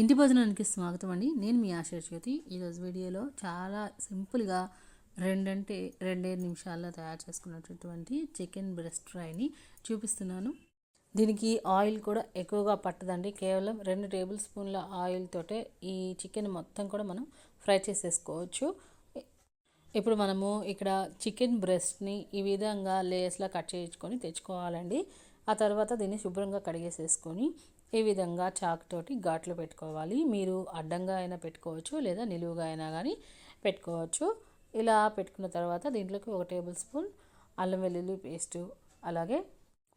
ఇంటి భోజనానికి స్వాగతం అండి. నేను మీ ఆశాజ్యోతి ఈరోజు వీడియోలో చాలా సింపుల్గా రెండంటే రెండే నిమిషాల్లో తయారు చేసుకున్నటువంటి చికెన్ బ్రెస్ట్ ఫ్రైని చూపిస్తున్నాను. దీనికి ఆయిల్ కూడా ఎక్కువగా పట్టదండి. కేవలం రెండు టేబుల్ స్పూన్ల ఆయిల్ తోటే ఈ చికెన్ మొత్తం కూడా మనం ఫ్రై చేసేసుకోవచ్చు. ఇప్పుడు మనము ఇక్కడ చికెన్ బ్రెస్ట్ని ఈ విధంగా లేయర్స్లా కట్ చేయించుకొని తెచ్చుకోవాలండి. ఆ తర్వాత దీన్ని శుభ్రంగా కడిగేసేసుకొని ఈ విధంగా చాక్తోటి ఘాట్లు పెట్టుకోవాలి? మీరు అడ్డంగా అయినా పెట్టుకోవచ్చు లేదా నిలువుగా అయినా కానీ పెట్టుకోవచ్చు. ఇలా పెట్టుకున్న తర్వాత దీంట్లోకి ఒక టేబుల్ స్పూన్ అల్లం వెల్లుల్లి పేస్టు అలాగే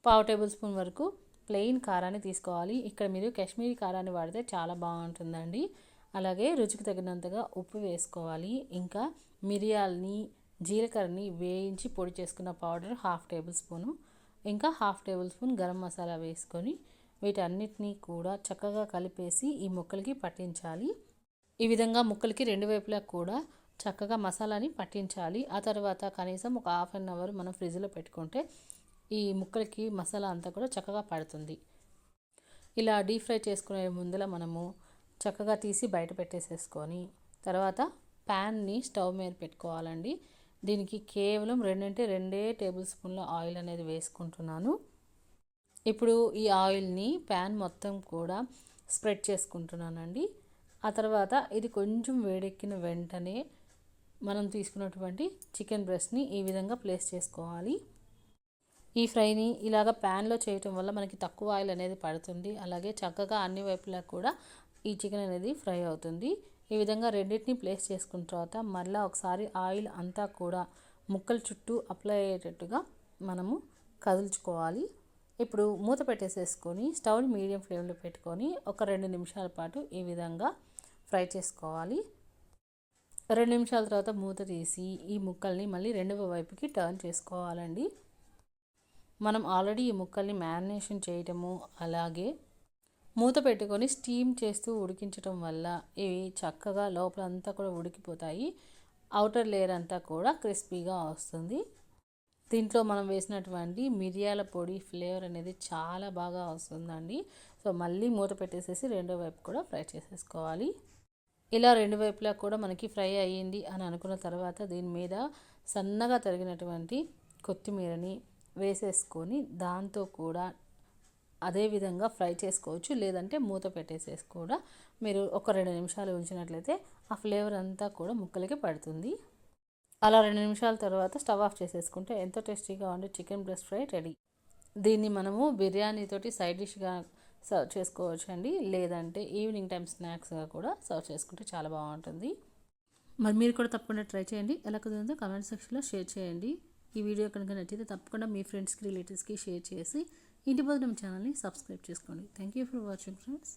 పావు టేబుల్ స్పూన్ వరకు ప్లెయిన్ కారాన్ని తీసుకోవాలి. ఇక్కడ మీరు కాశ్మీరీ కారాన్ని వాడితే చాలా బాగుంటుందండి. అలాగే రుచికి తగినంతగా ఉప్పు వేసుకోవాలి. ఇంకా మిరియాలని జీలకర్రని వేయించి పొడి చేసుకున్న పౌడర్ హాఫ్ టేబుల్ స్పూను. ఇంకా half tablespoon garam masala వేసుకొని వీటన్నిటినీ కూడా చక్కగా కలిపేసి ఈ ముక్కలకి పట్టించాలి. ఈ విధంగా ముక్కలకి రెండు వైపులా కూడా చక్కగా మసాలాని పట్టించాలి. ఆ తర్వాత కనీసం ఒక హాఫ్ అన్ అవర్ మనం ఫ్రిడ్జ్లో పెట్టుకుంటే ఈ ముక్కలకి మసాలా అంతా కూడా చక్కగా పడుతుంది. ఇలా డీప్ ఫ్రై చేసుకునే ముందర మనము చక్కగా తీసి బయట పెట్టేసేసుకొని తర్వాత ప్యాన్ని స్టవ్ మీద పెట్టుకోవాలండి. దీనికి కేవలం రెండంటే రెండే టేబుల్ స్పూన్ల ఆయిల్ అనేది వేసుకుంటున్నాను. ఇప్పుడు ఈ ఆయిల్ని ప్యాన్ మొత్తం కూడా స్ప్రెడ్ చేసుకుంటున్నానండి. ఆ తర్వాత ఇది కొంచెం వేడెక్కిన వెంటనే మనం తీసుకున్నటువంటి చికెన్ బ్రెస్ట్ని ఈ విధంగా ప్లేస్ చేసుకోవాలి. ఈ ఫ్రైని ఇలాగ ప్యాన్లో చేయటం వల్ల మనకి తక్కువ ఆయిల్ అనేది పడుతుంది. అలాగే చక్కగా అన్ని వైపులా కూడా ఈ చికెన్ అనేది ఫ్రై అవుతుంది. ఈ విధంగా రెండింటిని ప్లేస్ చేసుకున్న తర్వాత మళ్ళీ ఒకసారి ఆయిల్ అంతా కూడా ముక్కల చుట్టూ అప్లై అయ్యేటట్టుగా మనము కదుల్చుకోవాలి. ఇప్పుడు మూత పెట్టేసేసుకొని స్టవ్ మీడియం ఫ్లేమ్లో పెట్టుకొని ఒక రెండు నిమిషాల పాటు ఈ విధంగా ఫ్రై చేసుకోవాలి. రెండు నిమిషాల తర్వాత మూత తీసి ఈ ముక్కల్ని మళ్ళీ రెండవ వైపుకి టర్న్ చేసుకోవాలండి. మనం ఆల్రెడీ ఈ ముక్కల్ని మ్యారినేషన్ చేయటము అలాగే మూత పెట్టుకొని స్టీమ్ చేస్తూ ఉడికించడం వల్ల ఇవి చక్కగా లోపలంతా కూడా ఉడికిపోతాయి. అవుటర్ లేయర్ అంతా కూడా క్రిస్పీగా వస్తుంది. దీంట్లో మనం వేసినటువంటి మిరియాల పొడి ఫ్లేవర్ అనేది చాలా బాగా వస్తుందండి. సో మళ్ళీ మూత పెట్టేసేసి రెండో వైపు కూడా ఫ్రై చేసేసుకోవాలి. ఇలా రెండు వైపులా కూడా మనకి ఫ్రై అయ్యింది అని అనుకున్న తర్వాత దీని మీద సన్నగా తరిగినటువంటి కొత్తిమీరని వేసేసుకొని దాంతో కూడా అదే విధంగా ఫ్రై చేసుకోవచ్చు. లేదంటే మూత పెట్టేసేసి కూడా మీరు ఒక రెండు నిమిషాలు ఉంచినట్లయితే ఆ ఫ్లేవర్ అంతా కూడా ముక్కలకి పడుతుంది. అలా రెండు నిమిషాల తర్వాత స్టవ్ ఆఫ్ చేసేసుకుంటే ఎంతో టేస్టీగా ఉండే చికెన్ బ్రెస్ట్ ఫ్రై రెడీ. దీన్ని మనము బిర్యానీతోటి సైడ్ డిష్గా సర్వ్ చేసుకోవచ్చు అండి. లేదంటే ఈవినింగ్ టైం స్నాక్స్గా కూడా సర్వ్ చేసుకుంటే చాలా బాగుంటుంది. మరి మీరు కూడా తప్పకుండా ట్రై చేయండి. ఎలా కుదిరిందో కమెంట్ సెక్షన్లో షేర్ చేయండి. ఈ వీడియో కనుక నచ్చితే తప్పకుండా మీ ఫ్రెండ్స్కి రిలేటివ్స్కి షేర్ చేసి ఇంటి బదులు ఛానల్ని సబ్స్క్రైబ్ చేసుకోండి. Thank you for watching friends.